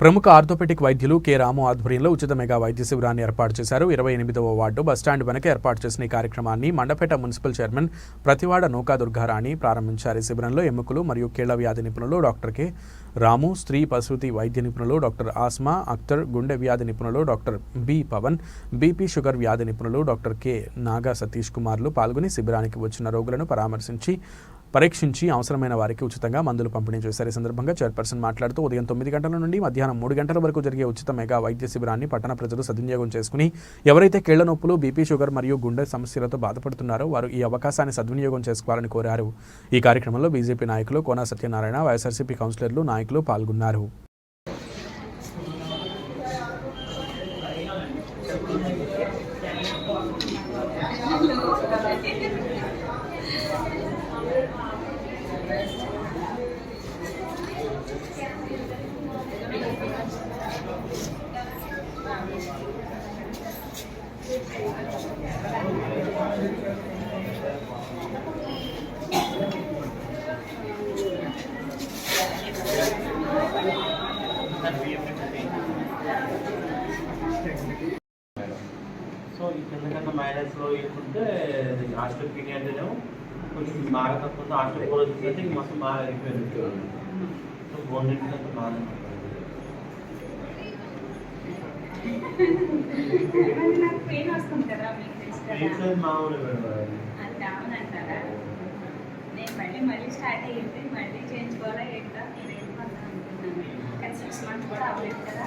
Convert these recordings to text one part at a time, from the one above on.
ప్రముఖ ఆర్థోపెటిక్ వైద్యులు కె. రాము ఆధ్వర్యంలో ఉచిత మెగా వైద్య శిబిరాన్ని ఏర్పాటు చేశారు. ఇరవై ఎనిమిదవ వార్డు బస్టాండ్ వెనక ఏర్పాటు చేసిన ఈ కార్యక్రమాన్ని మండపేట మున్సిపల్ చైర్మన్ ప్రతివాడ నూకా దుర్గారాణి ప్రారంభించారు. ఈ శిబిరంలో ఎముకలు మరియు కీళ్ళ వ్యాధి నిపుణులు డాక్టర్ కె. రాము స్త్రీ ప్రసూతి వైద్య నిపుణులు డాక్టర్ ఆస్మా అఖ్తర్ గుండె వ్యాధి నిపుణులు doctor B. Pavan BP sugar వ్యాధి నిపుణులు డాక్టర్ కె. నాగా సతీష్ కుమార్లు పాల్గొని శిబిరానికి వచ్చిన రోగులను పరామర్శించి పరీక్షించి అవసరమైన వారికి ఉచితంగా మందులు పంపిణీ చేశారు. ఈ సందర్భంగా చైర్పర్సన్ మాట్లాడుతూ ఉదయం తొమ్మిది గంటల నుండి మధ్యాహ్నం మూడు గంటల వరకు జరిగే ఉచిత మెగా వైద్య శిబిరాన్ని పట్టణ ప్రజలు సద్వినియోగం చేసుకుని ఎవరైతే కీళ్ళ నొప్పులు బీపీ షుగర్ మరియు గుండె సమస్యలతో బాధపడుతున్నారో వారు ఈ అవకాశాన్ని సద్వినియోగం చేసుకోవాలని కోరారు. ఈ కార్యక్రమంలో బీజేపీ నాయకులు కోనా సత్యనారాయణ వైఎస్ఆర్సీపీ కౌన్సిలర్లు నాయకులు పాల్గొన్నారు. సో ఈ కింద కింద మైనస్లో వేసుకుంటే హాస్టల్ పీరియడ్ కొంచెం బాగా తక్కువ హాస్టల్ పోలీస్ అయితే ఇంక మొత్తం బాగా అయిపోయింది. సో బోన్ అంతా బాగా మామూలు నేను మళ్ళీ మళ్ళీ స్టార్ట్ అయ్యింది మళ్ళీ చేయించుకోవాలా ఏంటో? నేను అనుకున్నాను. కానీ సిక్స్ మంత్స్ కూడా అవ్వలేదు కదా.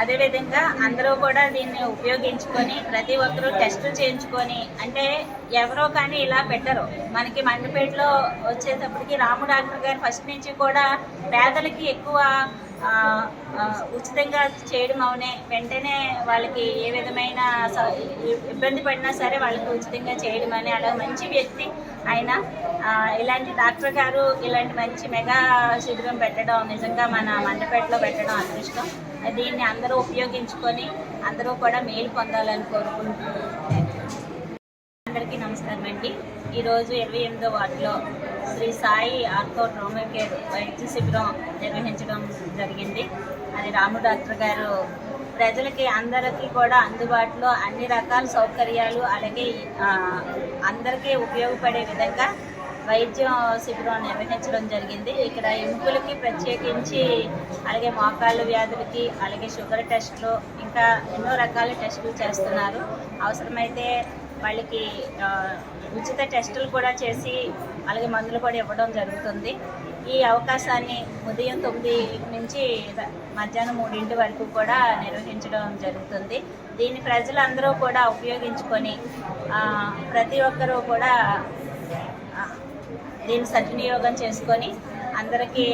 అదేవిధంగా అందరూ కూడా దీన్ని ఉపయోగించుకొని ప్రతి ఒక్కరూ టెస్టులు చేయించుకొని అంటే ఎవరో కానీ ఇలా పెట్టరు. మనకి మండపేటలో వచ్చేటప్పటికి రాము డాక్టర్ గారు ఫస్ట్ నుంచి కూడా పేదలకి ఎక్కువ ఉచితంగా చేయడం అవునే వెంటనే వాళ్ళకి ఏ విధమైన స- ఇబ్బంది పడినా సరే వాళ్ళకి ఉచితంగా చేయడం అని అలా మంచి వ్యక్తి ఆయన ఇలాంటి డాక్టర్ గారు ఇలాంటి మంచి మెగా శిబిరం పెట్టడం నిజంగా మన మండపేటలో పెట్టడం అదృష్టం. దీన్ని అందరూ ఉపయోగించుకొని అందరూ కూడా మేలు పొందాలని కోరుకుంటున్నాను. అందరికీ నమస్కారం అండి. ఈరోజు ఇరవై ఎనిమిదో వార్డులో Sri Sai ortho trauma care వైద్య శిబిరం నిర్వహించడం జరిగింది. అది రాము డాక్టర్ గారు ప్రజలకి అందరికీ కూడా అందుబాటులో అన్ని రకాల సౌకర్యాలు అలాగే అందరికీ ఉపయోగపడే విధంగా వైద్య శిబిరం నిర్వహించడం జరిగింది. ఇక్కడ ఎముకలకి ప్రత్యేకించి అలాగే మోకాళ్ళ వ్యాధులకి అలాగే షుగర్ టెస్ట్లు ఇంకా ఎన్నో రకాల టెస్టులు చేస్తున్నారు. అవసరమైతే వాళ్ళకి ఉచిత టెస్టులు కూడా చేసి అలాగే మందులు కూడా ఇవ్వడం జరుగుతుంది. ఈ అవకాశాన్ని ఉదయం తొమ్మిది నుంచి మధ్యాహ్నం మూడింటి వరకు కూడా నిర్వహించడం జరుగుతుంది. దీన్ని ప్రజలందరూ కూడా ఉపయోగించుకొని ప్రతి ఒక్కరూ కూడా దీన్ని సద్వినియోగం చేసుకొని అందరికీ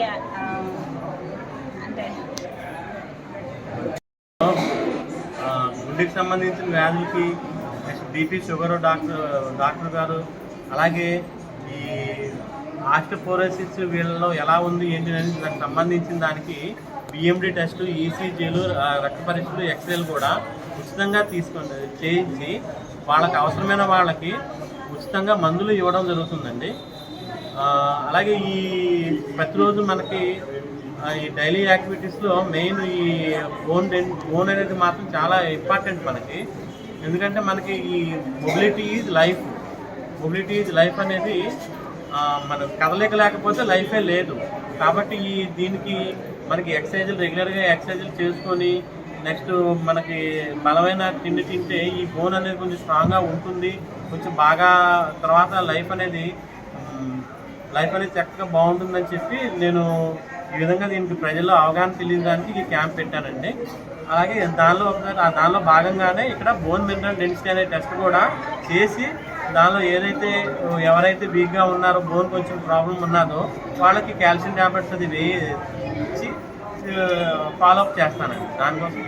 అంటే గుండెకి సంబంధించిన వ్యాధులకి next BP sugar doctor doctor గారు అలాగే ఈ ఆస్టోపోరోసిస్ వీళ్ళలో ఎలా ఉంది ఏంటి అనేది దానికి సంబంధించిన దానికి బిఎండి టెస్ట్ ఈసీజీలు రక్త పరీక్షలు ఎక్స్రేలు కూడా ఉచితంగా తీసుకొని చేయించి వాళ్ళకి అవసరమైన వాళ్ళకి ఉచితంగా మందులు ఇవ్వడం జరుగుతుందండి. అలాగే ఈ ప్రతిరోజు మనకి ఈ డైలీ యాక్టివిటీస్లో మెయిన్ ఈ ఫోన్ ఫోన్ అనేది మాత్రం చాలా ఇంపార్టెంట్ మనకి. ఎందుకంటే మనకి ఈ mobility is life. Mobility is life అనేది మన మనం కదలిక లేకపోతే లైఫే లేదు. కాబట్టి ఈ దీనికి మనకి ఎక్సర్సైజులు రెగ్యులర్గా ఎక్సర్సైజులు చేసుకొని నెక్స్ట్ మనకి బలమైన తిండి తింటే ఈ బోన్ అనేది కొంచెం స్ట్రాంగ్గా ఉంటుంది. కొంచెం బాగా తర్వాత లైఫ్ అనేది లైఫ్ అనేది చక్కగా బాగుంటుందని చెప్పి నేను ఈ విధంగా దీనికి ప్రజల్లో అవగాహన తెలియడానికి ఈ క్యాంప్ పెట్టానండి. అలాగే దానిలో ఒకసారి ఆ దానిలో భాగంగానే ఇక్కడ బోన్ మినరల్ డెన్సిటీ అనే టెస్ట్ కూడా చేసి దానిలో ఏదైతే ఎవరైతే వీక్గా ఉన్నారో బోన్ కొంచెం ప్రాబ్లం ఉన్నదో వాళ్ళకి కాల్షియం ట్యాబ్లెట్స్ అది వేయించి ఫాలోఅప్ చేస్తానండి. దానికోసం